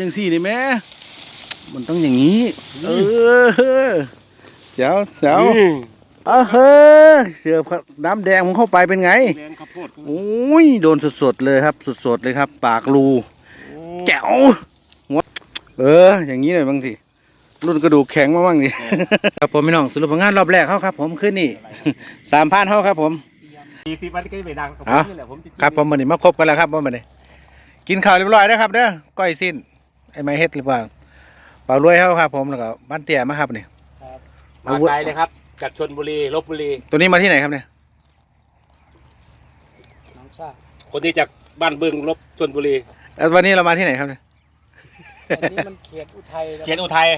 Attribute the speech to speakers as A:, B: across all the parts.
A: จังสี่นี่แม่มันต้องอย่างนี้ เออเจ้าเจ้าเออเฮ้ยเสือน้ำแดงผมเข้าไปเป็นไง
B: แมนข้าวโพด
A: โอ้ยโดนสดๆเลยครับสดๆเลยครับ ปากรูแจ๋วหัวเออ อย่างนี้หน่อยบางทีรุ่นกระดูกแข็งมาบ้างดิครับผมพี่น้องสรุปผลงานรอบแรกเขาครับ ผมขึ้นนี่สามพันเขาครับ ผม
B: ปีสิบวันก็จะไปดังกับผ
A: เอา
B: มนี่แหละผมจะ
A: ครับผมวันนี้มาครบกันแล้วครับผมวันนี้กินข้าวเรียบร้อยแล้วครับเด้อก้อยสิ้น ไอ้ไม้เฮ็ดหรือเปล่าเปล่ารวยเขาครับ ผมแล้วก็บ้านเตี่ยมาครับนี่
B: มาไกลเลยครับ จากชนบุรีลบบุรี
A: ตัวนี้มาที่ไหนครับเนี่ย
C: น้ำซ่า
B: คนที่จากบ้านบึงลบชนบุรี
A: แล้ววันนี้เรามาที่ไหนครับเนี่ย
C: อันนี้มันเขตอุทัยแล้ว
B: เขียนอุทัย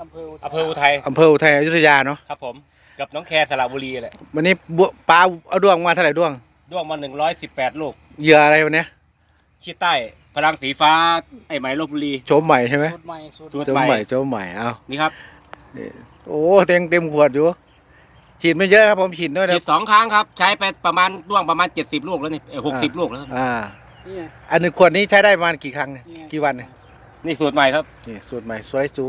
C: อำเภอ
B: อำเภออุทัย
A: อำเภออุทัยอยุธยาเนาะ
B: ครับผมกับน้องแคร์สระบุรีแหละ
A: วันนี้บัวปลาเอาดวงมาเท่าไหร่ดวง
B: ด้วงมาหนึ่งร้อยสิบแปดลูก
A: เหยื่ออะไรวันเนี้ย
B: ชี้ใต้พ ลังสีฟ้าไอ้ไหมลบบุรี
A: โฉมใหม่ใช่ไหม
C: สูตรใหม่สูตร
B: สูตร
A: โฉมใหม่โฉมใหม่เอา
B: นี่ครับ
A: นี่โอ้เต็มเต็มขวดอยู่ฉีดไม่เยอะครับผมฉีดด้วยนะ
B: ฉีดสองครั้งครับ ใช้ไปประมาณด้วงประมาณเจ็ดสิบลูกแล้วนี่หกสิบลูกแล้วครับ
A: อ่า
C: นี่ไง
A: อันหนึ่งขวดนี้ใช้ได้ประมาณกี่ครั้งเนี่ย
C: นี่ไง
A: กี่วันเนี่ย
B: นี่สูตรใหม่ครับ
A: นี่สูตรใหม่สวยจู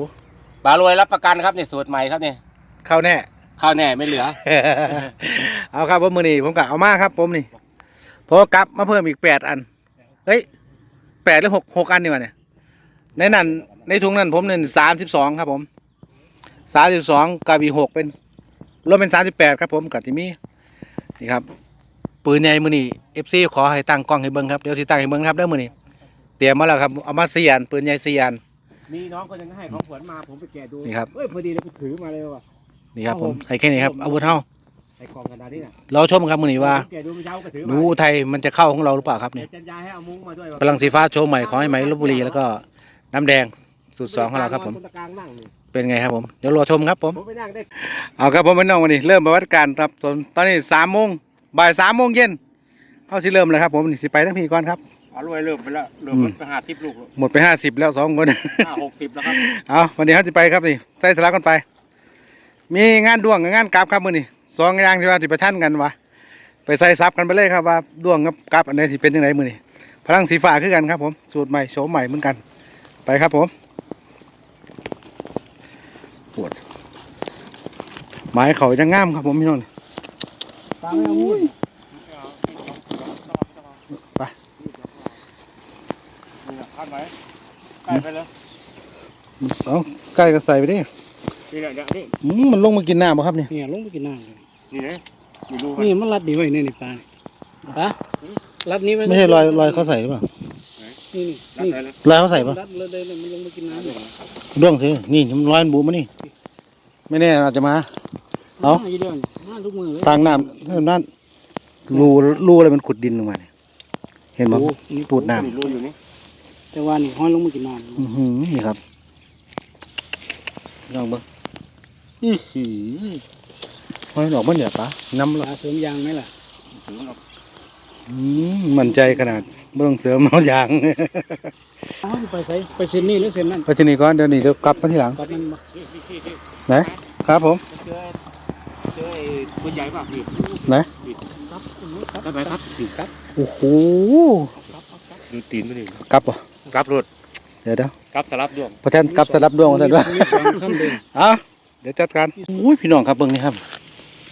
B: ปลารวยรับประกันครับนี่สูตรใหม่ครับนี่
A: เข้าแน่
B: ข้าวแน่ไม่เหลือ
A: เอาครับผมมือนี้ผมกะเอามาครับผมนี่เพราะว่ากลับมาเพิ่มอีกแปดอัน เฮ้ย แปดหรือหกหกอันนี่วะเนี่ยในนั้นในถุงนั้นผมเนี่ยสามสิบสองครับผมสามสิบสองกับอีกหกเป็นรวมเป็นสามสิบแปดครับผมกับที่มีนี่ครับปืนใหญ่มือนี้เอฟซีขอให้ตั้งกล้องให้เบิ้งครับเดี๋ยวที่ตั้งให้เบิ้งครับเด้อมือนี้เตรียมมาแล้วครับเอามาสี่อันปืนใหญ่สี่อัน
B: มีน้องคนหนึงให้ของขวัญมาผมไปแกะดู
A: นี่ครับ
B: เอ้ยพอดีเลยกูถือมาเลยว่ะ
A: นี่ครับ
B: ครับ
A: ผ
B: ผมม
A: ใส่แค่นี้ครับอาวุธเท่า
B: ใส่กล่องกระดาษนี่น่ะ
A: เราชมครับมือนี้ว่า
B: ผมแกะดูเมื่อเช้าก็ถือ
A: ห
B: มา
A: นูอุทัยมันจะเข้าของเราหรือเปล่าครับ
B: เดี๋
A: เนี่ย
B: วยจันยายให้เอามุ้งมาด้วยว่ะ
A: พลังสีฟ้าโชว์ใหม่ของไอ้ไหมลบบุรีแล้วก็น้ำแดงสูตรสองของเราครับผม
B: นตะกลางนั่งนี่
A: เป็นไงครับผม เดี๋ยวรอชมครับผม
B: ผมไปนั่งได้
A: เอาครับผมพี่น้องวันนี้เริ่มปฏิบัติการครับตอนตอนนี้สามโมงบ่ายสามโมงเย็นเขาสิเริ่มเลยครับผมนี่สิไปทั้งพี่ก่อนครับ
B: เอารวยเริ่มไปแล้วเริ่ม
A: อืม
B: ไปหาทิปลูกแล้ว
A: หมดไปห้าสิบแล้วสองคน
B: ห้าหกสิบแล้วครับ
A: เอาวันนี้เขาจะไปครับนี่ใส่สลักกันไป มีงานด้วงกับงานกราบครับมือนี่ สองอย่างที่ว่าที่ประทันกันวะไปใส่ซับกันไปเลยครับว่าด้วงกับกราบอันไหนสิเป็นยังไงมือนี่พลังสีฟ้าคือกันครับ ผมสูตรใหม่โฉมใหม่เหมือนกัน ไปครับผมปวดไม้เขาจะง่ามครับผมพี่น้อง
C: ตามไม่เอามีด
A: ไป
B: พันไหมใกล้ไปแล้ว
A: เอาใกล้ก็ใส่ไปดิ
B: นี่แหละนี่
A: อืมมันลงมากินน้ำบ่ครับเนี่ย
C: เนี่ยลงไปกินน้ำเลย
B: นี่นะมีรู
C: นี่มันรัดดีไว้นี่นี่ปลาฮะรัดนี้ว้
A: ไม่ใช่รอยรอยเขาใส่หรือเปล่า
C: นี่
B: รัด
C: นี่
B: ไปแล้ว
A: รอยเขาใส่ปะ
C: รัดเลยเลยเลยมันลงไปกินน้ำเลย
A: ด้วงสินี่มันรอยมันบูมมานี่ ไม่แน่อาจจะมา เอา
C: มอยู่เดียวนี่มาทุกมือเลย
A: ทางน้ำทางนั้นรูรูอะไรมันขุดดินลงมาเนี่ยเห็นไหม
C: โอ้นี่
A: ปูดน้
B: มีรูอยู่นี่
C: แต่ว่านี่ห้อยลงมากินน้ำ
A: อื้อหือนี่ครับลองเบิ้งอื้อหือ หอยดอกมันเนี่ยปะน้ำำ
C: ป
A: ละ
C: ลาเสริมยางไหมล่ะ
B: ถือมันออก
A: อืมมั่นใจขนาดไม่ต้องเสริมเอาอย่าง
C: อ๋อไปใส่ไปเส้นนี้หรือเส้นนั้น
A: ไปที่นี่ก่อนเดี๋ยวนี้เดี๋ยวกลับมาทีหลัง
C: กลับมันมา
B: นี่นี่นี่นี่
A: ไหนครับผม
B: เจอเจอไอ้ตัวใหญ่ป่ะพี่
A: ไหน
C: ครับครับ
B: ได้ไหมครับตีครับ
A: โอ้โห
B: ดูตีนไม่ดี
A: กลับป่ะ
B: กลับรถ
A: เดี๋ยวเดี๋ยว
B: กลับสลับดวง
A: พระท่านกลับสลับดวงมาท่านว่า
C: มีสองขั้นเดิน
A: เอาเดี๋ยวจัดการอุ้ยพี่น้องครับเบิ่งนี่ครับ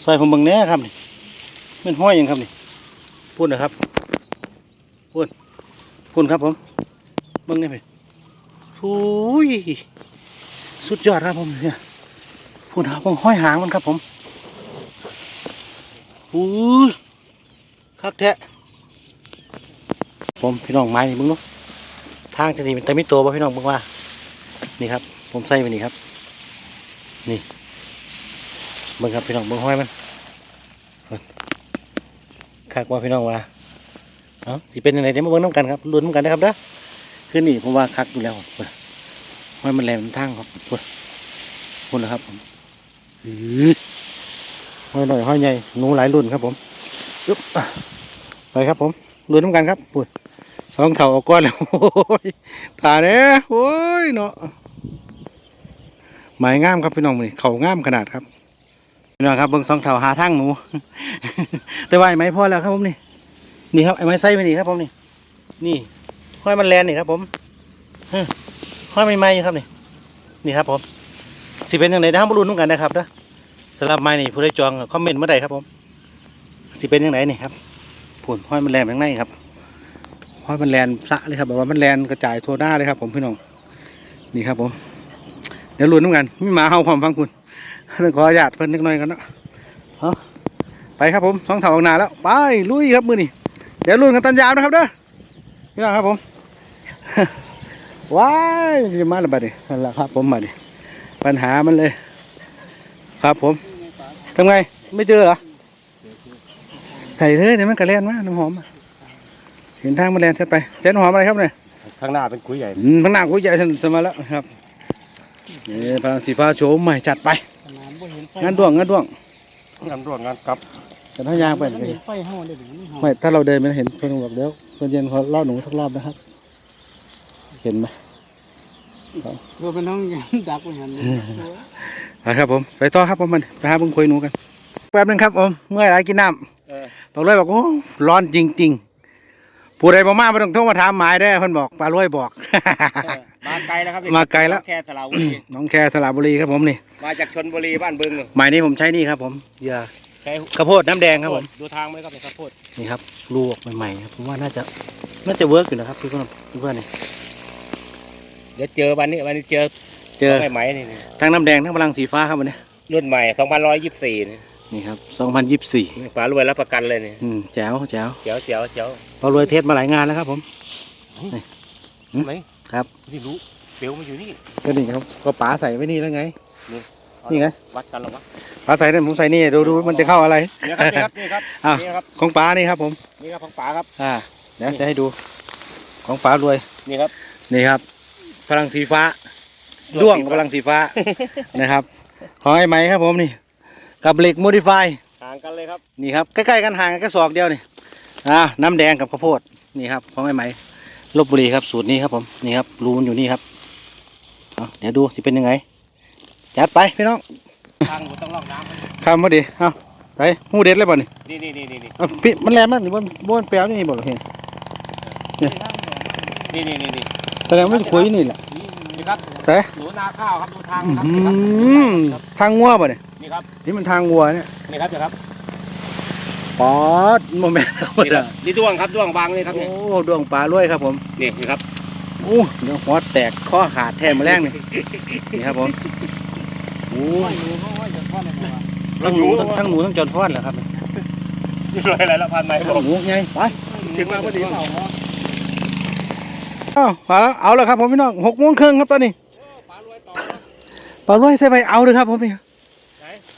A: ซอยผมเบิ่งแน่ครับนี่มันห้อยยังครับนี่พูดนะครับพูดพูดครับผมเบิ่งนี่ไปโอ้ยสุดยอดครับผมเนี่ยพูดครับผมห้อยหางมันครับผมอุ้ยคักแท้ผมพี่น้องไม้นี่เบิ่งเนาะทางจะนี่เป็นแต่ไม่ตัวป่ะพี่น้องเบิ่งว่า นี่ครับ ผมใส่ไปนี่ครับ นี่ เบิ่งครับพี่น้องเบิ่งห้อยมันคักว่าพี่น้องว่าเอ้าสิเป็นยังไงเดี๋ยวมาเบิ่งน้ำกันครับลุ้นน้ำกันนะครับเด้อคือนี่ผมว่าคักอยู่แล้วห้อยมันแหลมทางครับเบิ่งพุ่นนะครับผมอือห้อยหน่อยห้อยใหญ่หนูหลายรุ่นครับผมอึ๊บไปครับผมลุ้นน้ำกันครับปุ่นสองเท่าเอาก้อนแล้วโอ้ยตาเนี่ยโอ้ยเนาะหมายงามครับพี่น้องนี่เขางามขนาดครับ พี่น้องครับเบิ่งสองแถวหาทางหนู แต่ว่าไอ้ไม้พอแล้วครับผมนี่ นี่ครับไอ้ไม้ไส้ไปนี่ครับผมนี่ นี่ห้อยมันแลนนี่ครับ ผมห้อยใหม่ๆครับนี่ นี่ครับผมสิเป็นยังไงนะครับมาลุ้นกันนะครับนะสำหรับไม้นี่ผู้ได้จองคอมเมนต์มาได้ครับผมสิเป็นยังไงนี่ครับผุนห้อยมันแลนไปข้างครับห้อยมันแลนสะเลยครับแบบว่ามันแลนกระจายทั่วหน้าเลยครับ ผมพี่น้อง นี่ครับผม เดี๋ยวลุ้นกันมีหมาเห่าความฟังคุณ ต้องขออนุญาตเพิ่นนิดหน่อยกันเนาะเอาไปครับผมท้องเถาออกนาแล้วไปลุยครับมือนี่เดี๋ยวลุ้นกันตันยาวนะครับเด้อพี่น้องครับผมว้ายจะมาแล้วบัดนี้นั่นแหละครับผมมาดิปัญหามันเลย ครับผมทำไงไม่เจอเหรอใส่เลยเดี๋ยวมันกระเล่นมาน้ำหอมอะเห็นทางมันแลนใช่ไปใช้น้ำหอมอะไรครับเนี่ย
B: ข้างหน้าเป็นคุยใหญ่
A: อืมข้างหน้ากูใหญ่สมาแล้วครับนี่พลังสีฟ้าโฉมใหม่จัดไป
C: ขนาด บ่เห็นไฟ
A: งานด่วงงานด่วง
B: งานร่วมงานกับ
A: แต่ถ้ายางไป
C: มันเห็นไฟเฮาได้ถึงนี่เฮา
A: ไม่ถ้าเราเดินไม่เห็นเพื่อนบอกเดี๋ยวเพื่อนเย็นเขาล่อหนูสักรอบนะครับ เห็นไหม
C: เพื่อเป็นน้องดักไว้หันเลย
A: ไปครับผมไปต่อครับผมมันไปหาเพิ่งคุยหนูกันแป๊บนึงครับผมเมื่อยไรกินน้ำ
B: เออ
A: บอกเลยบอกโอ้ร้อนจริง ๆ ผู้ใดบ่มาไม่ต้องโทรมาถามหมายได้อเพิ่นบอกปลารวยบอก
B: มาไกลแล้วครับ
A: มาไกลแล้ว
B: แค่สระบุรี
A: น้องแคสระบุรีครับผมนี่
B: มาจากชนบุรีบ้านบึงนี่
A: หมายนี้ผมใช้นี่ครับผมเหยื่อ
B: ใช้
A: ข้าวโพดน้ำแดงครับผม
B: ดูทางไหมครับเป็นข้าวโพด
A: นี่ครับลูกใหม่ๆครับผมว่าน่าจะน่าจะเวิร์กอยู่นะครับพี่เพื่อนพี่เพื่อนนี่
B: เดี๋ยวเจอวันนี้วันนี้เจอ
A: เจอ
B: ใหม่ไหมนี่นี่
A: ทั้งน้ำแดงทั้งพลังสีฟ้าครับวันนี้
B: รุ่นใหม่ 2124นี่
A: นี่ครับ2024
B: ป๋ารวยรับประกันเลยนี่
A: อืมแจ๋วแจ๋ว
B: เจ๋วเจ๋วเจ๋ว
A: ปลารวยเทสมาหลายงานแล้วครับผมหืม
B: ไหน
A: ครับ
B: นี่รู้เปลวมันอยู่นี่
A: ก็นี่ครับก็ป๋าใส่ไว้นี่แล้วไง
B: เอา
A: นี่ไง
B: วัดกันเหรอวะ
A: ป๋าใส่เนี่ยผมใส่นี่ดูดูมันจะเข้าอะไร
B: นี่ครับนี่ครับนี่ครับ
A: อะ
B: นี่ครับ
A: ของป๋านี่ครับผม
B: นี่ครับของป๋าครับ
A: อ่าเดี๋ยวจะให้ดู ของป๋ารวย
B: นี่ครับ
A: นี่ครับ พลังสีฟ้าด้วงกับพลังสีฟ้านะครับ ของไอ้ไหมครับผมนี่ กับเหล็กโมดิฟาย
B: ห่างกันเลยครับ
A: นี่ครับใกล้ๆกันห่างกันแค่ศอกเดียวนี่อ่าน้ำแดงกับข้าวโพดนี่ครับของไอ้ไหมลบบุรีครับสูตรนี้ครับผมนี่ครับรูมันอยู่นี่ครับเอาเดี๋ยวดูจะเป็นยังไงจัดไปพี่น้อง
B: ทางหนูต้องลอกน้ำไว้
A: ข้ามมาดิเอาไปหูเด็ดเลยบ่นี่
B: นี่นี่นี่นี่นี่
A: เอาพี่มันแรงมากหรือว่าบ้านแปลวนี่บ่หรอเห็น
B: นี่นี่นี่นี่
A: แสดงว่ามันคุยนี่แหละ
B: นี่ครับ
A: แต่
B: หนูนาข้าวครับดูทาง
A: อื้อ
B: ครับ
A: หื
B: นี่ครับ
A: อทางงัวบ่เนี่ย
B: นี่ครับ
A: นี่มันทางวัวเนี่ย
B: นี่ครับนี่ครับ
A: ป๊อดโมเมนต์
B: นี่ครับนี่ด้วงครับด้วงวางนี่ครับ
A: โอ้
B: นี่
A: ดวงปลาด้วยครับผม
B: นี่นี่ครับ
A: โอ้เดี๋ยวหัวแตกข้อขาดแทนมาแรงนี่นี่ครับผมโอ้
C: โอ้ยหนูเขาว่าจะทอดอะไรวะ
A: ทั้งหนูทั้งทั้งหนูทั้งจอนฟ้อนเหรอครับ
B: นี่เลยอะไรละพันไหมบอก
A: หมูไงไป
B: ถึงมาพอดีเปล่า
A: เอาเอาเอาแล้วครับผมพี่น้องหกโมงครึ่งครับตอนนี้
B: ปลารวยต่อ
A: ปลาร้อยใส่ไปเอาเลยครับผมนี่
B: ไหน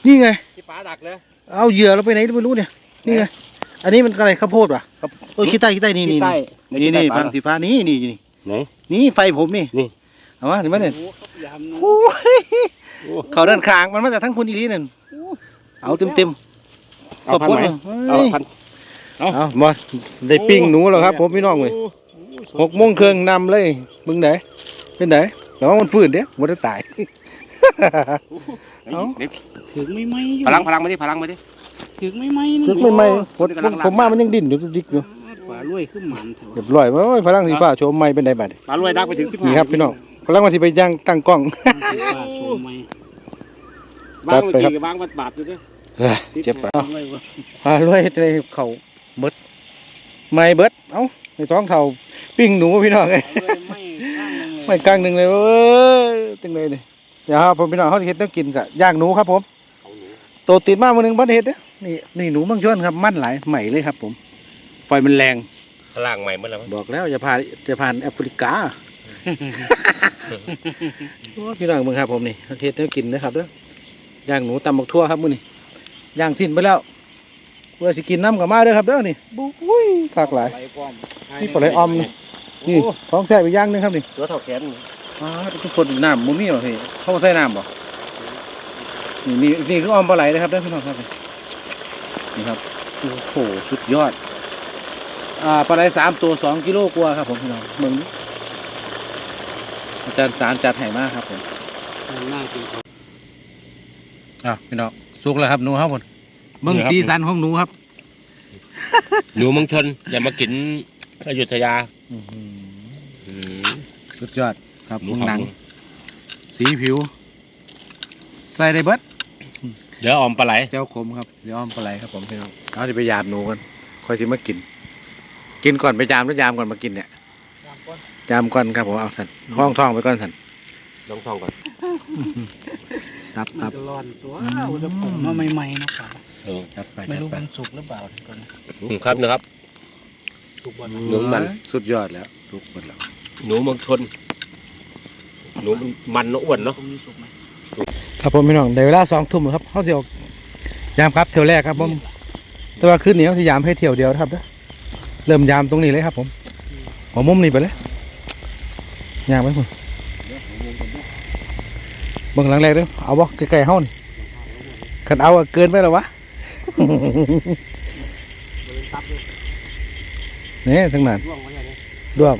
A: นี่ไง
B: ที่ปลาดักเลย
A: เอาเหยื่อเราไปไหนไม่รู้เนี่ย นี่ไง อันนี้มันอะไรข้าวโพดวะครับโอ้ยขี้ใต้ขี้ใต้นี่นี่นี่นี่ฟังสีฟ้านี่นี่นี่
B: ไหน
A: นี่ไฟผมนี่
B: นี่
A: เอาวะเห็นไหมเนี่ย
C: หนูครับยำหนู
A: โอ้ยเขาด้านข้างมันมาจากทั้งคุณอีลีนั่นเอาเต็มเต็มๆ
B: เอาพันไหม
A: เฮ้ย
B: เอาพัน
A: เอาบอได้ปิ้งหนูแล้วครับ ผมพี่น้องเลยหกโมงครึ่งนำเลยมึงไหนเป็นไหนแล้วมันฟื้นเด้มันจะตาย เอ้า
B: นี่
C: ถึงไม่ไหมอยู่
B: พลังพลังมาดิพลังมาดิ
C: ถึงไม่ไหมนึง
A: ซึกไม่ไหมผม
B: นี่กำลัง
A: ผมมามันยังดิ้นอยู่ดิกอยู่
C: ฝารวยขึ้นหมันเถ
A: เรี
C: อะ
A: ยบร้อยโอ้ยพลังสีฟ้าโชมไม่เป็นไดบัด
B: ปลารวยดักไปถึงที่
A: นี่ครับพี่น้องกำลังมาสิไปย่างตั้งกล้อง
C: ฝาโชว์ไหม
B: วางเมื่อกี้กับวางมันบาดอยู่ด้วย
A: เอ้ยเจ็บปะ
C: เลยวะ
A: พารวยในเขาเบิดไม่เบิดเอ้าในท้องเท่าปิ้งหนูพี่น้องเอ้ย
C: ไม่ข้างหนึงเลย
A: ไม่กลางหนึ่งเลยเว้ยจังเลยนี่ เดี๋ยวครับผมพี่น้องเขาจะเห็ดน้ำกินกะย่างหนูครับผมโตติดมากมือหนึ่งบัดเห็ดเด้อนี่นี่หนูบางช่วนครับมั่นหลายใหม่เลยครับ ผม ไฟมันแรง
B: พลังใหม่เมื่อไหร่
A: บอกแล้วอย่าผ่านจะผ่านแอฟริกาโอ้พี่น้องมึงครับผมนี่เขาเห็ดน้ำกินนะครับเด้อย่างหนูตำบักทั่วครับมื้อนี้ย่างสิ้นไปแล้วเพื่อสิกินน้ำกับมาเด้อครับเด้อนี่บุ้ยคากหลายนี่ปลาไหลออมนี่นี่ท้องแซ่บอีกอย่างหนึงครับนี่
B: ตัวเท่าแขน
A: อ้าทุกคนน้ำมุมี่บ่พี่เขาบ่ใส่น้ำบ่นี่นี่นี่คือออมปลาไหลนะครับเด้อพี่น้องครับ นี่ครับโอ้โหสุดยอด อ่าปลาไหลสามตัวสองกิโลกว่าครับ ผมพี่น้องเมืองนี้อาจารย์สารจัดให้มากครับผม
C: น่ากิน
A: อะพี่น้องสุกแล้วครับหนูครับผมเมืองสีสันของหนูครับ
B: หนูเมืองชนอย่ามากินอยุธยา
A: อื้อหือ
B: อืม
A: สุดยอด ครับ
B: หนู
A: หนัง
B: ห
A: สีผิว ใส่ได้เบิด
B: เดี๋ยวออมปลาไหล
A: เจ้าคมครับเดี๋ยวอ้อมปลาไหลครับผมพี่น้องเอาจะไปยามหนูกันค่อยสิมากิน กินก่อนไปยามแล้วยามก่อนมากินเนี่ยยามก่อนครับผมเอาสันห้องท้องไปก่อนสัน
B: ลองท่องก่อน
A: ตับตับ
C: จะร้อนตัว
A: อืม
C: อุณหภูมิมาใหม่ๆเนาะครับ
B: เออ
A: จัดไป
C: ไม่
A: จัด
C: รู้
A: ไป
C: มันสุกหรือเปล่าเดี๋ยวก่อนนะ
B: ครับนะครับ
C: สุกบน
B: หนูมัน
A: สุดยอดแล้วสุกหมดแล้ว
B: หนูเมืองชน หนูมันมันเนอะอ้วนเนาะ
C: ตรงนี้สุกไหม
A: ครับผมพี่น้องในเวลาสองทุ่มครับเขาจะออกยามครับเที่ยวแรกครับผมแต่ว่าคืนนี้เขาจะยามให้เที่ยวเดียวนะครับเด้อเริ่มยามตรงนี้เลยครับ ผมหัวมุมนี่ไปเลยยามไปคุณเบิ่งหลังแรกเด้อเอาบ่ใกล้ๆเฮานี่คันเอาอะเกินไปแล้ววะนี่ทั้งนั้น
B: ร่วงมาเนี่ย
A: ด้วง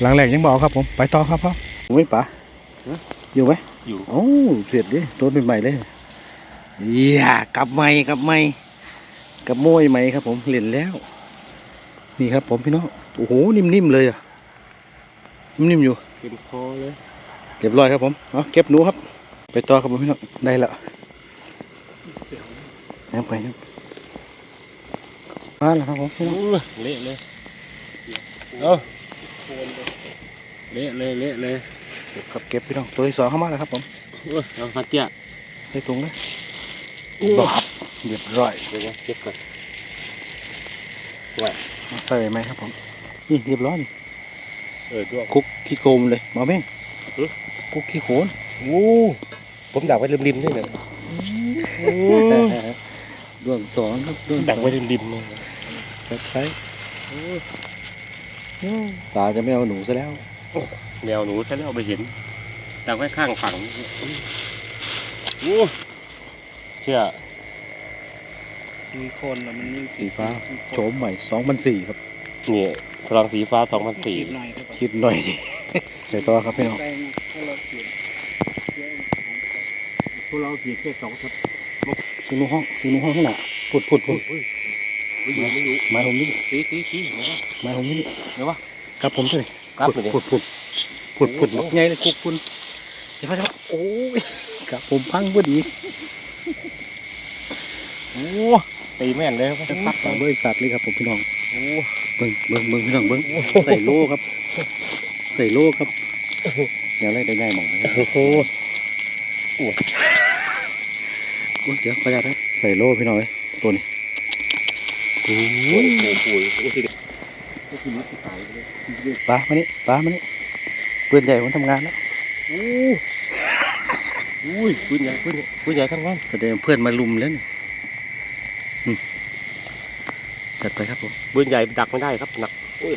A: หลังแรกยังบอกครับผม ไปต่อครับพ่อไม่ปะอยู่ไหม
B: อยู่
A: โอ้เสียดดิตัวเป็นใหม่เลยเอียกลับใหม่กลับใหม่กลับโมยใหม่ครับผมเล่นแล้ว นี่ครับผมพี่น้องโอ้โหนิ่มๆเลยอะนิ่มๆอยู่
B: เต็มคอเลย
A: เรียบร้อยครับผมเอาเก็บหนูครับ ไปต่อครับผมพี่น้องได้แล้วยังไปยังมาแล้วครับผมพี่น้อง
B: เละเลยเอ อเละเลยเละเลย
A: เก็บครับเก็บพี่น้องตัวที่สองเข้ามาแล้วครับผม
B: เออเอาพัดเตี้ย
A: ได้ตรงเลย
B: โอ้
A: บาบเรียบร้อย
B: เดี๋ยวนะเก็บก่อน
A: มาใส่ไหมครับผมนี่เรียบร้อยนี่
B: เออด้วง
A: คุกขี้โคมเลยมาเบ้ง
B: หึ
A: คุกขี้โขน
B: โอ้ผมดักไว้ริมๆด้วยเนี่ย
A: ดวงสองครับดวง
B: ดักไว้ริมๆเลย
A: จะใช้ ตาจะไม่เอาหนูซะแล้ว
B: แนวหนูใช่แล้วไปเห็นดักไว้ข้างฝั่งโอ้เชื่อ
C: มีคนแล้วมันมี
A: สีฟ้าโฉมใหม่สองพันสี่ครับ
B: นี่พลังสีฟ้าสองพัน
C: สี
B: สี่
C: หน่อยก็
A: คิดหน่อยดิใส่ตัวครับพี่น้อง
C: ใส่ไงให้เราเปลี่ยนเสื้อ
B: พวกเราเพียงแค่สองชุด
A: ซื้อหนูห้องซื้อหนูห้องข้างหน้าพุดพุดพุด
B: ไม่อยู่ไม่อยู่
A: ไม้ผมนี่
B: ตีตีตีเดี๋ยววะ
A: ไม้ผมนี่
B: เดี๋ยววะ
A: ครับผมด้วย
B: ครับ
A: พุด
B: เลย
A: พุดพุดพุดพุดบักใหญ่เลยคุกคุณเดี๋ยวจะโอ้ยครับผมพังพอดี
B: โอ้ตีแม่นเลยครับ
A: จะตัดต่อบริษัทเลยครับผมพี่น้อง
B: โอ้
A: เบิ้งเบิ้งเบิ้งพี่น้องเบิ้งใส่โล่ครับ ใส่โล่ครับเดี๋ยวอะไรได้ง่ายหมองนะครับ
B: โห
A: โอ้ยเดี๋ยวประหยัดครับใส่โล่พี่น้องเลยตัวนี้
B: โอ้โหโอ้โหโอ้โหก็คือมันตายไปเลย
A: ปลามานี่ปลามานี่ปืนใหญ่ผมทำงานแล้ว
B: โอ้อุ้ยปืนใหญ่ปืนใหญ่ปืนใหญ่ทั้งนั้น
A: แสดงเพื่อนมาลุมแล้วนี่อืมจัดไปครับผม
B: ปืนใหญ่ดักไม่ได้ครับหนักโอ้ย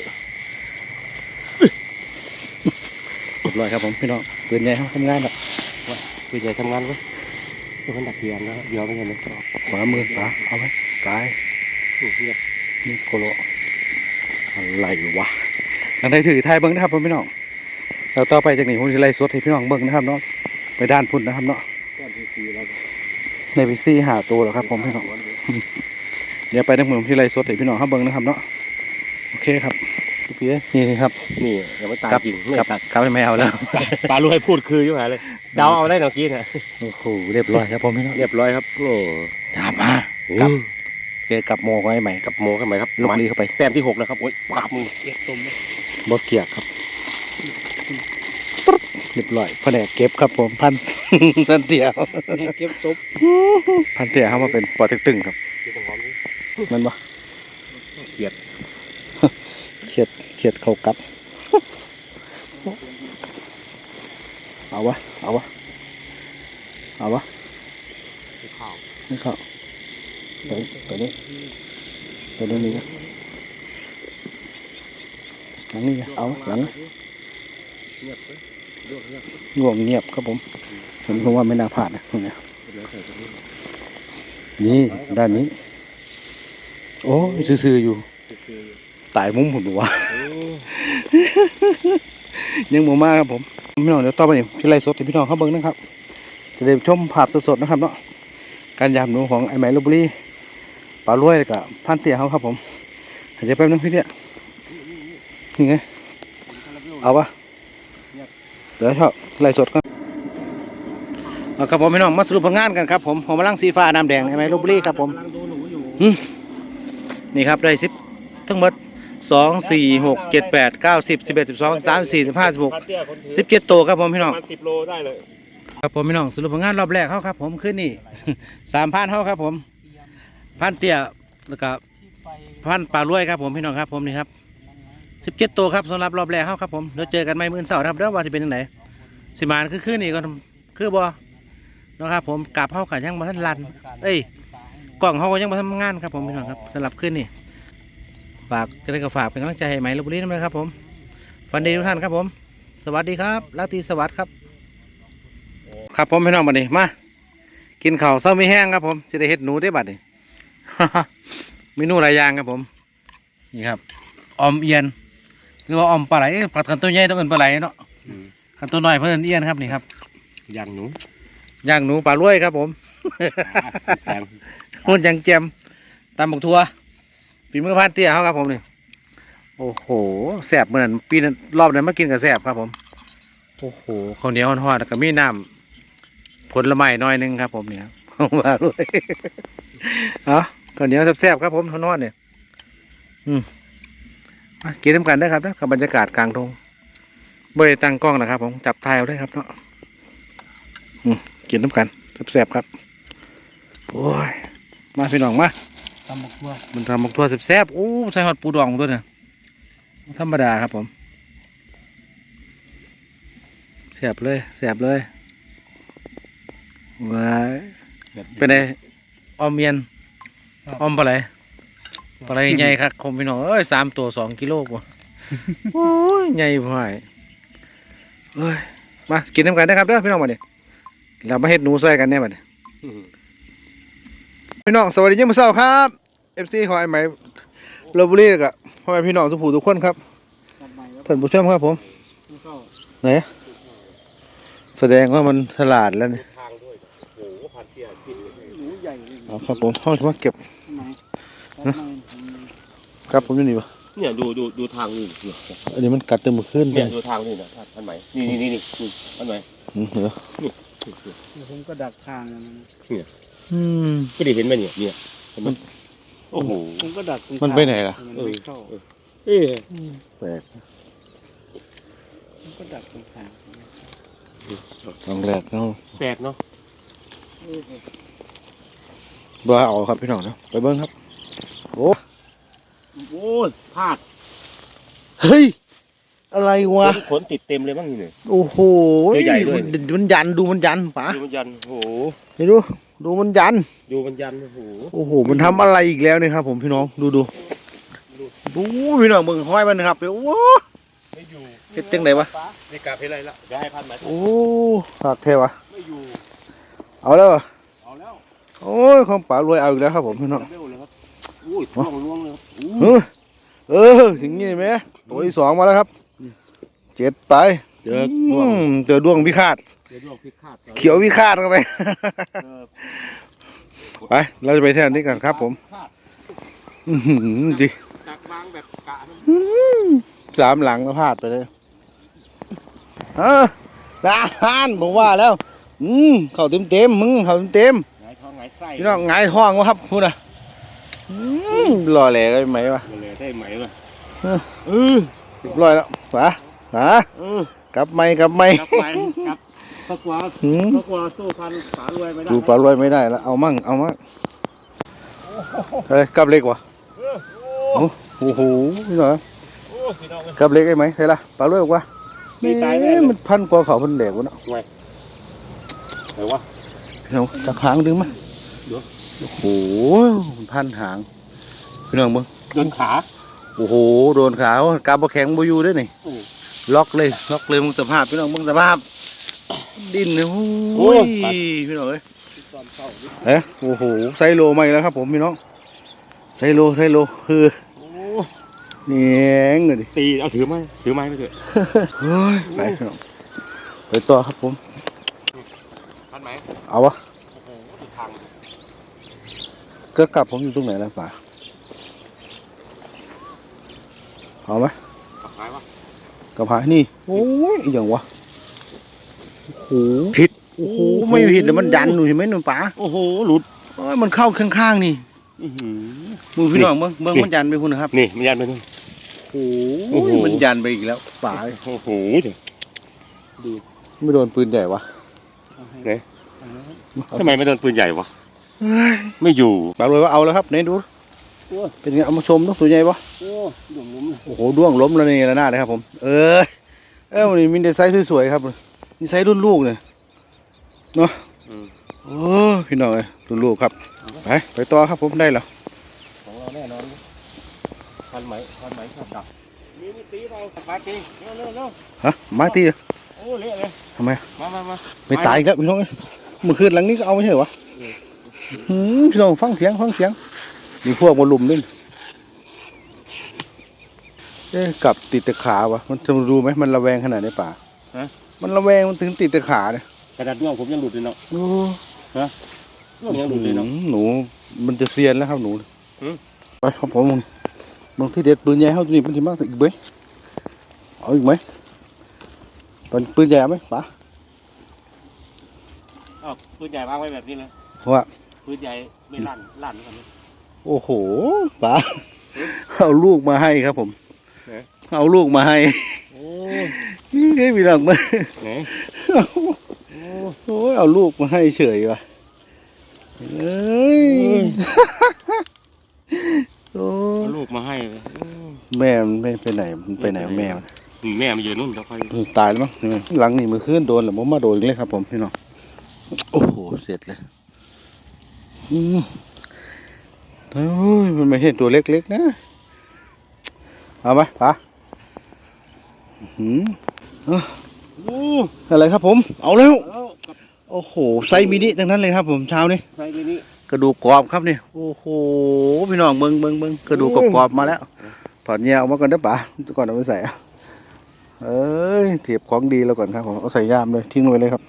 A: เรียบร้อยครับผมพี่น้องปืนใหญ่เขาทำงานแล้ว
B: ปืนใหญ่ทำงานเว้ยมันดักเทียมนะเดี๋ยวไม่เห็นเลย
A: ขวามือปลาเอาไว้ตาย นี่โคโลอะไรวะทางใดถือไทยเบิ้งนะครับผมพี่น้องเราต่อไปจากนี้ผมจะไล่สดให้พี่น้องเบิ้งนะครับเนาะไปด้านพุ่นนะครับเนาะ
B: ก้อนที่สี่แล้ว
A: ในวิซี่หาตัวแล้วครับผมพี่น้องเดี๋ยวไปทางเมืองที่ไล่สดให้พี่น้องครับเบิ้งนะครับเนาะโอเคครับพี่เอ้ยนี่ครับ
B: นี่ยังไม่ตาย
A: ครับ
B: จริงไม่
A: ครับ
B: ตาย
A: ครับไม่เอาแล้ว
B: ปลาลูกให้พูดคืออยู่ไหนเลยเดาเอาได้เมื่อกี้นะ
A: โอ้โหเรียบร้อยครับผมพี่น้อง
B: เรียบร้อยครับนี่
A: จับมา
B: กั
A: กับบ เจอกับโมไว้ใหม่
B: กับโมเข้าไปครับ
A: ลูกนี้เข้าไป
B: แต้มที่หกแล้วครับโอ้ยปาบมือ
C: เก็บต้มไหม
A: บอเกียกครับปึ๊บเรียบร้อยแผนกเก็บครับผมพันพันเตียว
C: เนี่ยเก็บต้ม
A: พันเตียวเข้ามาเป็นปอตึกตึงครับ
B: ที่ต้องหอมดิ
A: มันบ่
B: เกลียด
A: เขียดเขียดเขากัดเอาวะเอาวะเอาวะ
B: ข้าว
A: ไม่เข้า ตัวตัวนี้ตัวนี้มีนะหลังนี้เอาหลัง
B: ง่
A: วงเงียบครับผมผมคงว่าไม่น่าพลาดนะตรงเนี้ย
B: นี่
A: ด้านนี้ โอ้ซื่อๆอยู่ตายมุ้มผมบอกว่ายังหมูมากครับผมพี่น้องเดี๋ยวต่อไปนี่พี่ไล่สดให้พี่น้องเขาเบิ่งนะครับ จะได้ชมภาพสดๆนะครับเนาะการยามหนูของไอ้ไมลบุรี ปลารวยกับพันเตี้ยเขาครับผมเดี๋ยวแป๊บนึงพี่เตี้ยนี่ไง เอาปะเดี๋ยวชอบไล่สดกันเอาครับผมพี่น้องมาสรุปผลงานกันครับผมผมมาลังสีฟ้าน้ำแดงใช่ไหมลบบุรีครับผม
B: กำลังดูหนูอยู่
A: อืมนี่ครับได้สิบทั้งหมดสองสี่หกเจ็ดแปดเก้าสิบสิบเอ็ดสิบสองสามสี่สิบห้าสิบหก
B: พันเตี้ยคนถือ
A: สิบเจ็ดตัวครับผมพี่น้อง
B: ประมาณสิบโลได้เลย
A: ครับผมพี่น้องสรุปผลงานรอบแรกเขาครับผมขึ้นนี่สามพันเขาครับผม พันเตี้ยแล้วก็พันปลารวยครับผมพี่น้องครับผมนี่ครับสิบเจ็ดตัวครับสำหรับรอบแรกเขาครับผมเดี๋ยวเจอกันไม่มื่นเสาร์ครับเดี๋ยวว่าจะเป็นยังไงสิมานคือขึ้นนี่ก็คือบ่เนะครับผมกลับเข้ากันยังมาทันรัน เอ้ยกล่องเขาก็ยังมาทำงานครับผมพี่น้องครับสำหรับขึ้นนี่ฝากจะได้ก็ฝากเป็นกำลังใจให้ไหมลบุรีนะครับผมฟันดีทุกท่านครับผม สวัสดีครับลาตีสวัสดิ์ครับ ครับผมพี่น้องบัดนี้มากินข้าวเศร้าไม่แห้งครับผมสิได้เห็ดหนูได้บัดนี้ เมนูหลายอย่างครับผม นี่ครับออมเอียนหรือว่าออมปลาไหลผัดกันตัวใหญ่ต้องเอินปลาไหลเนาะกันตัวน้อยเพื่อนเอียนครับนี่ครับ
B: ย่างหนู
A: ย่างหนูปลารวยครับผม
B: แตง
A: หุ่นยังเจียมตำบักทัวปีมือพานเตี้ยเขาครับผมนี่โอ้โหแสบเหมือนปีนั้นรอบนั้นมากินกับแสบครับผม โอ้โหข้าวเหนียวห่อนๆแล้วก็มีน้ำผลไม้หน้อยหนึงครับผมเนี่ยว่าด้วยเอา ข้าวเหนียวแซ่บๆครับผมห่อนๆเนี่ยอืมมากินน้ำกันได้อครับนะกับบรรยากาศกลางทงบริตั้งกล้องนะครับ ผมจับทายเอาได้ครับเนาะอืมกินน้ำกันแซ่บๆครับโอ้ยมาพี่น้องมา
C: ตำบักทั่ว
A: มันทำบักทั่วแซ่บๆโอ้ใส่หอดปูดองตัวเนี่ยบ่ธรรมดาครับผมแซ่บเลยแซ่บเลยว้ายเป็นไงออมเมียน ออมปลาไหลปลาไหลใหญ่ครับคมพี่น้องเอ้ยสามตัวสองกิโลกว่าโอ้ยใหญ่พายเอ้ยมากินน้ำกันนะครับเด้อพี่น้องมาเนี่ยเรามาเฮ็ดหนูซอยกันแน่บัดนี้พี่น้องสวัสดีเช้าเช้าครับเอฟซีของไอ้ไหมลบบุรีกับพ่อแม่พี่น้องทุกผู้ทุกคนครับ
C: ตัดใหม่ครับ
A: ท่านผู้ชมครับผม
C: แล้วก็
A: ไหนแสดงว่ามันฉลาดแล้วนี่
B: ทางด้วยโอ้โหพันเตี้ยกินเลย
C: หนูใหญ่ เลย
A: เอาครับผมห้องมาเก็บ
C: ทำไมตัดใหม่ทำ
A: ครับผมอยู่นี่ปะ
B: เนี่ยดูดูดูทางนี่เนี่ย
A: อันนี้มันกัดเต็มมือขึ้น
B: เนี่ยดูทางนี่นะท่านไหมนี่นี่นี่นี่นี่ท่านไหม
A: อืมเดี๋ยว
C: เดี๋ยวผมก็ดักทางแล้วนะ
A: อืม
B: ก็ได้เห็นไหมเนี่ยเนี่ยเห็นไหมโอ้โห
C: ผมก็ดักตรง
A: มันไปไหนล่ะ
C: มันไม่เข้า
B: เอ๊ะ
A: แปลก
C: ผมก็ดักตรงทาง
A: ลองแรกเนาะ
B: แปลกเนาะ
A: บ้าเอาครับพี่น้องเนาะไปเบิ้งครับ โอ้
B: โอ้ยพลาด
A: เฮ้ย อะไรวะ
B: ขนขนติดเต็มเลยบ้างนี่เนี่ย
A: โอ้โห
B: ตัวใหญ่ด้วย
A: มันมันยันดูมันยันป๋า
B: ดูมันยันโอ้โห
A: เดี๋ยวดูดูมันยัน
B: ดูมันยันโอ้โห
A: โอ้โห มันทำอะไรอีกแล้วเนี่ยครับ ผมพี่น้อง ดูดูดูพี่น้องมึงห้อยมันนะครับโอ้โห
B: ไม่อยู่
A: เฮ็ดจังไดวะ
B: ไม่กลับให้ไรละจะให้พันไหม
A: โอ้หักเทวะ
B: ไม่อยู่
A: เอาแล้วเหรอ
B: เอาแล้ว
A: โอ้ยของป๋ารวยเอาอีกแล้วครับผมพี่น้อง
B: เร็วเลยครับอุ้ยล่วงล่วงเลยครับอู้
A: เออเออถึงนี่ไหมตัวที่สองมาแล้วครับ เจ็ดไป
B: เจอล่วง
A: อืมเจอดวงพิฆาต
B: เจอล่วงพิฆาต
A: เขียวพิฆาตเข้าไป
B: เออ
A: ไป เราจะไปแท่นนี้กันครับผม
B: พิฆาต
A: อื้อหือดิ
B: ดักวางแบบกะนะ
A: สามหลังก็พลาดไปเลยเออทหารผมว่าแล้ว อืม เข่าเต็มเต็มๆมึง เข่าเต็มเต็มๆ พี่น้องหงายท้องวะครับพูดนะอืมรอแหลกไหมวะ
B: มันเลยได้ไหมล่ะ
A: เออเรียบร้อยแล้วฝาฝา
B: เออก
A: ลับไม่กลับไม่
B: กลับไปกลับตะกวา
A: หืม
B: ตะกวาสู้พันขารวยไม่ได้
A: ดูปลารวยไม่ได้แล้วเอามั่งเอามั่งเฮ้ยกลับเล็กวะ
B: เออโอ้
A: โอ้โอ้โหพี่น้อง
B: โอ้พี่น้องเอ้ย
A: กลับเล็กได้ไหมใช่ละปลารวยบอกว่า
B: ดีใจแน่
A: แห
B: เลย
A: มันพันกว่าเขาพันแหลกวะเนาะ
B: ไงไหนวะ
A: พี่น้องจับหางดึงมา
B: เดี๋ยว
A: โอ้โหมันพันหางพี่น้องมึง
B: โดนขา
A: โอ้โหโดนขาวกาบแข็งบอยูด้วยนี่
B: อืม
A: ล็อกเลยล็อกเลยมึงสภาพพี่น้องมึงสภาพ ดิ้นเลย
B: โอ้
A: โอ้ย
B: ยปัด
A: พี่น้องเอ้ย
B: ตอนเข้า
A: เอ๊ะโอ้โหไซโลมาอีกแล้วครับ ผมพี่น้องไซโลไซโลคือ
B: โอ้
A: เนียงเลยดิ
B: ตีเอาถือไม้ถือไม้ไปเถอะ
A: เฮ้ยไปพี่น้องไปต่อครับผม
B: พันไหม
A: เอาวะ
B: โอ้โหดูทาง
A: ก็กลับผมอยู่ตรงไหนแล้วป่าเอาไหม
B: ขับขายวะ
A: กับหายนี่ โอ้ยอหย่างวะโอ้โห
B: ผิด
A: โอ้โหไม่ผิดเลยมันยันอยู่เห็นไหมหนุ่มป๋า
B: โอ้โห หลุด
A: โอ้ยมันเข้าข้างๆนี่
B: อื้อหือ
A: มือพี่น้องเบิ้งเบิ้งมันยันไปคุณนะครับ
B: นี่มันยันไปนู่น
A: โอ้
B: โอ้โห
A: ยมันยันไปอีกแล้วป๋า
B: โอ้โหเดี๋ยว
C: ดีด
A: ไม่โดนปืนใหญ่วะ
C: เอาให้
B: ไหน
C: เอาให้
B: ทำไมไม่โดนปืนใหญ่วะ
A: เฮ้ย
B: ไม่อยู่
A: ป๋าเลยว่าเอาแล้วครับไหนดู
C: โอ้ย
A: เป็นไงเอามาชมต้องสวยใหญ่ปะ
C: โอ้ยหลุมหลุมเลย
A: โอ้โหด้วงล้มแล้วนี่ระนาดเลยครับผม เออเอ้านี่มีแต่ไซส์สวยๆครับนี่ไซส์รุ่นลูกเนี่ย
B: อืม
A: โอ้พี่น้องเอ้ยรุ่นลูกครับไปไปต่อครับผมได้แล้ว
B: ของเราแน่นอนพันไหมพันไหมชอบดับนี่นี่ตีเราปาจริงเร็วเร็วเร็ว
A: ฮะมาตี
B: โอ้เละเลย
A: ทำไม
B: มามามา
A: ไม่ตายอีกแล้วพี่น้องเอ้ยเมื่อคืนหลังนี้ก็เอาไม่ใช่เหรอวะหืม พี่น้องฟังเสียงฟังเสียงมีพวกมาลุมด้วยเอ๊ะกลับติดแต่ขาวะมันจะรู้ไหมมันระแวงขนาดไหนป่ามันระแวงมันถึงติดแต่ขาเนี่ย
B: กระดาษด้วงผมยังหลุดเลยเนาะ
A: โอ้
B: ด้วงยังหลุดเลยเนาะ
A: หนู มันจะเซียนแล้วครับหนู
B: หืม
A: ไปครับผมมึงบางที่เด็ดปืนใหญ่เขาตัวนี้มันจะมากอีกเบ้ยเอาอีกไหมตอนปืนใหญ่เอาไหมป๋า
B: อ้าวปืนใหญ่วางไว้แบบนี้เลย
A: เพราะว่า
B: ปืนใหญ่ไม่ลั่นลั่นกันเลย
A: โอ้โหป๋าเอาลูกมาให้ครับผม
B: ไหน
A: เอาลูกมาให้
B: โอ้
A: นี่ไงพี่น้องมา
B: ไหนโอ้
A: โอ้ยเอาลูกมาให้เฉยว่ะเอ้ยโอ้
B: เอาลูกมาให้เลยอืม
A: แม่มันไม่ไปไหนมันไปไหนแม่มัน
B: แม่มันอยู่นู่นเดี๋ยวค่อย
A: ตายแล้วมั้งนี่หลังนี่มือขึ้นโดนแล้วผมมาโดนอีกเลยครับผมพี่น้องโอ้โหเสร็จเลย อืมโอ้ยมันไม่ใช่ตัวเล็กๆนะ เอาไหมปะอื้อหือเอ้อ
B: โอ้
A: อะไรครับผม เอาแล้ว
B: แล้วกับ
A: โอ้โห ไซส์มินิทั้งนั้นเลยครับผมเช้านี้
B: ใส่ไปนี่
A: กระดูกกรอบครับนี่โอ้โหพี่น้องเบิ้งเบิ้งเบิ้งกระดูกกรอบๆมาแล้ว ถอดเงี้ยออกมาก่อนได้อปะก่อนเอาไปใส่อะเอ้ยเทียบของดีแล้วก่อนครับผมเอาใส่ย่ามเลยทิ้งไว้เลยครับ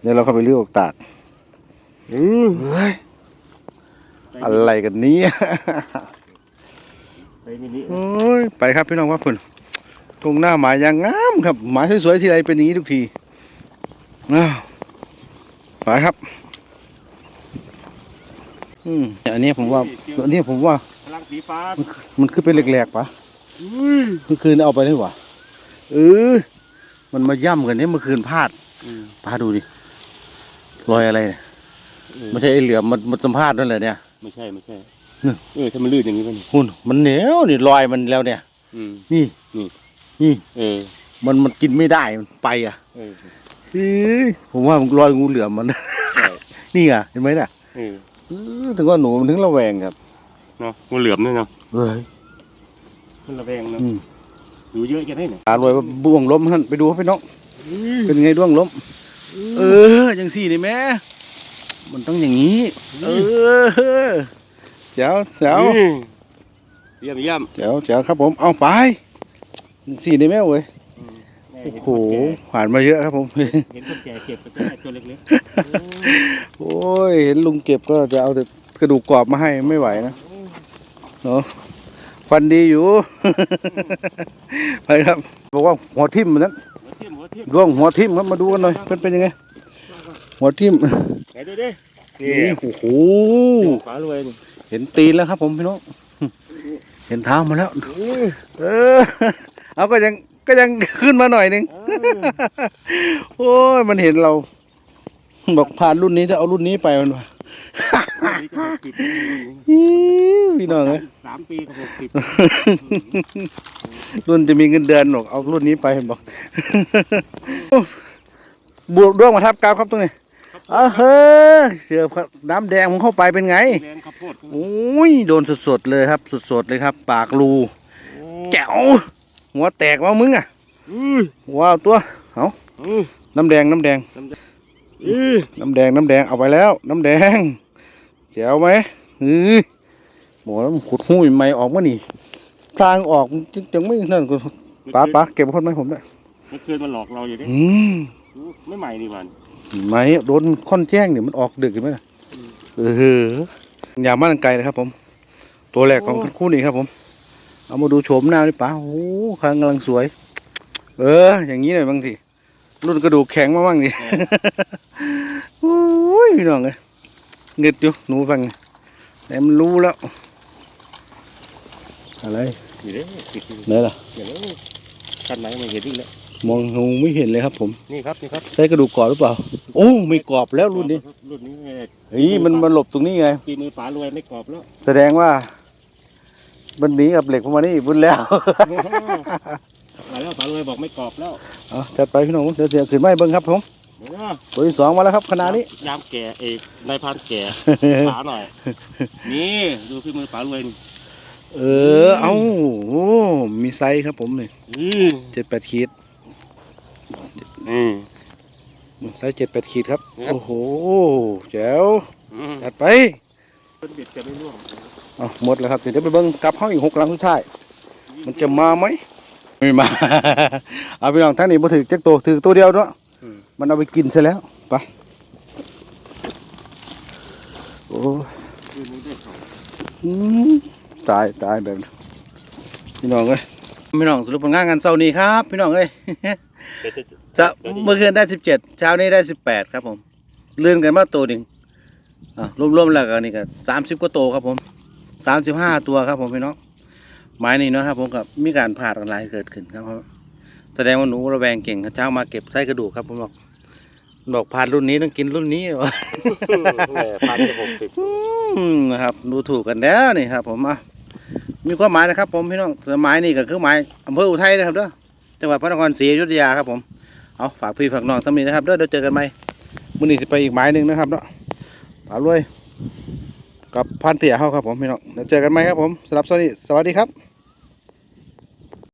A: เดี๋ยวเราเข้าไปเลือกตาก
B: อืม
A: เฮ้ย อะไรกันเนี้
B: ใส่ไปนี่
A: โอ้ยไปครับพี่น้องว่าพุ่นทุ่งหน้าหมายางงามครับ หมายสวยๆที่ไรเป็นอย่างนี้ทุกทีอ้าวไปครับ อืมอันนี้ผมว่าอันนี้ผมว่า
B: พลังสีฟ้า
A: มันคือเป็นแหลกๆปะ
B: อุ้ย
A: เมื่อคืนเอาไปได้หวะเออมันมาย่ำกันเนี่ยเมื่อคืนพลาด
B: อืม
A: พาดูดิรอยอะไรเนี่ยไม่ใช่ไอ้เหลือมมันมันสัมภาษณ์นั่นแหละเนี่ย
B: ไม่ใช่ไม่ใช่
A: เนี่ย
B: เออถ้ามันลื่นอย่างนี้มัน
A: คุณมันเหนียวนี่รอยมันแล้วเนี่ย
B: อืม
A: นี่
B: นี่
A: นี่
B: เออ
A: มันมันกินไม่ได้มันไปอะ
B: เออ
A: เฮ้ยผมว่ารอยงูเหลือมมัน
B: ใช่
A: นี่ไงเห็นไหมน่ะ
B: เออ
A: เออถึงว่าหนูมันถึงระแวงครับ
B: เนาะงูเหลือมเนี่ยเนาะ
A: เฮ้ย
B: มันระแวงเนาะ
A: อืม
B: อยู่เยอะจะได้เนี่ย
A: ตารวยว่าบ่วงล้มฮั่นไปดูครับพี่น้องเป็นไงด้วงล้ม เออจังสี่นี่แม่ มันต้องอย่างนี้ เออเจ้าเจ้า
B: อืมเยี่ยมเยี่ยม
A: เจ้าเจ้าครับผม เอาไปสี่นี่แม่เว้ย
B: อืมแม่
A: โอ้
B: เห็น
A: โห
B: คนแก่
A: ผ่านมาเยอะครับผม
B: เห็นคนแก่เก็บไปแต่ตัวเล็ก
A: โอ้ยเห็นลุงเก็บก็จะเอาแต่กระดูกกรอบมาให้ไม่ไหวนะเนาะฟันดีอยู่ ไปครับ บอกว่าหัวทิ่มมันนั้น
B: ๆหัวทิ่มหัวทิ่ม
A: ร่วงหัวทิ่มครับมาดูกันหน่อยเป็นเป็นยังไงหัวทิ่ม
B: ไหนดูดิ
A: นี่โอ้โห
B: ขวารวยนี่
A: เห็นตีนแล้วครับ ผมพี่น้องเห็นเท้ามาแล้ว
B: อืม
A: เออเอาก็ยังก็ยังขึ้นมาหน่อยหนึง
B: เออ
A: โอ้ยมันเห็นเรา บอกผ่านรุ่นนี้จะเอารุ่นนี้ไปมันว่า
B: นี่จะหกสิบ
A: อิ๊วพี่น้องเอ้ย
B: สามปีกับหกสิบ
A: รุ่นจะมีเงินเดือนหรอกเอารุ่นนี้ไปบอกบวกด้วงมาทับกาวครับตรงนี้ เออเฮ้ยเสือน้ำแดงผมเข้าไปเป็นไง
B: แดงข้าวโพด
A: โอ้ยโดนสดๆเลยครับ สดๆเลยครับ ปากรูแจ๋วหัวแตกว่ามึงอะ
B: อือ
A: ว้าวตัวเอา
B: อือ
A: น้ำแดงน้ำแดง
B: อือ
A: น้ำแดงน้ำแดงเอาไปแล้ว น้ำแดงแจ๋วไหมเฮ้ยหมอแล้วมันขุดหูยใหม่ออกมานี่ทางออกจังจังไม่นั่นก็ป้าป้าเก็บคนไหมผมด้วย
B: เมื่อคืนมันหลอกเราอยู่ดิ
A: อืม
B: ไม่ใหม่นี่มัน
A: ไหมโดนค่อนแจ้งเนี่ยมันออกดึกเห็นไหมล่ะ
B: อืม
A: เอออย่ามาตั้งไกลเลยครับผม ตัวแรกของคู่นี้ครับผม เอามาดูโฉมหน้าดิป๋าโอ้โหคางกำลังสวย เออ อย่างนี้หน่อยบางทีรุ่นกระดูกแข็งมาบ้างดิโอ้ยพี่น้องเลยเงึดอยู่หนูฟังนี่แต่มันรู้แล้ว อะไร
B: อยู่เด้ติดอยู่
A: ไหนล่ะ
B: เดี๋ยวนี้กันไหนไม่เห็นอีกแล้ว
A: มองหนูไม่เห็นเลยครับผม
B: นี่ครับนี่ครับ
A: ใส่กระดูกกรอบหรือเปล่า โอ้ไม่กรอบแล้วรุ่นนี้
B: รุ่นนี้เอ่อ
A: เฮ้ยมันมันหลบตรงนี้ไง
B: ปีมือฝารวยไม่กรอบแล้ว
A: แสดงว่า มันหนีกับเหล็กพวกมันนี่บุญแล้ว
B: มาแล้วฝารวยบอกไม่กรอบแล้ว
A: เอาจัดไปพี่น้องเดี๋ยวเสียขึ้นไม้เบิ้งครับผม
B: เออ
A: ตัวที่สองมาแล้วครับขนาดนี้
B: ยามแก่เอกนายพรานแก่ฝาหน่อย นี่ดูพี่มือฝารวยนี่
A: เออ เอาโอ้มีไซส์ครับผมนี่
B: อืม
A: เจ็ดแปดขีด
B: อืม
A: ไซส์เจ็ดแปดขีดครับ
B: ครับ
A: โอ้โหแจ๋ว
B: อืม
A: จัดไป
B: เป็นเบ็ดจะไม่ร่วง
A: เอาหมดแล้วครับ เดี๋ยวไปเบิ้งกลับห้องอีกหกหลังสุดท้าย มันจะมาไหมไม่มา เอาพี่น้องท่านนี้มาถือจักตัวถือตัวเดียวเนาะ
B: อืม
A: มันเอาไปกินซะแล้ว ไป โอ้ย
B: คืนนี้ได้สอง
A: อืมตายตายแบบนี้พี่น้องเอ้ยพี่น้องสรุปผลงานกันเช้านี้ครับ พี่น้องเอ้ย
B: เบ็ด จะ
A: จะเมื่อคืนได้สิบเจ็ดเช้านี้ได้สิบแปดครับผมเลื่อนกันมาตัวหนึ่งอะรวมๆแล้วกันนี่ก็สามสิบกว่าตัวครับผมสามสิบห้าตัวครับผมพี่น้องไม้นี่เนาะครับผมกับมีการผ่าดอะไรเกิดขึ้นครับเพราะแสดงว่าหนูระแวงเก่งครับเช้ามาเก็บไส้กระดูกครับผมบอกบอกผ่านรุ่นนี้ต้องกินรุ่นนี้
B: แหมพันจะหกสิบ
A: อืมนะครับดูถูกกันแล้วนี่ครับ ผมอะมีความหมายนะครับ ผมพี่น้องแต่หมายนี่ก็คือหมายอำเภออุทัยนะครับเด้อ จังหวัดพระนครศรีอยุธยาครับผมเอาฝากพี่ฝากน้องสามีนะครับเด้อเดี๋ยวเจอกันใหม่มื้อนี้จะไปอีกหมายหนึ่งนะครับเนาะป่ารวยกับพันเตี่ยเฮาครับผมพี่น้องเดี๋ยวเจอกันใหม่ครับผมสำหรับสวัสดีสวัสดีครับ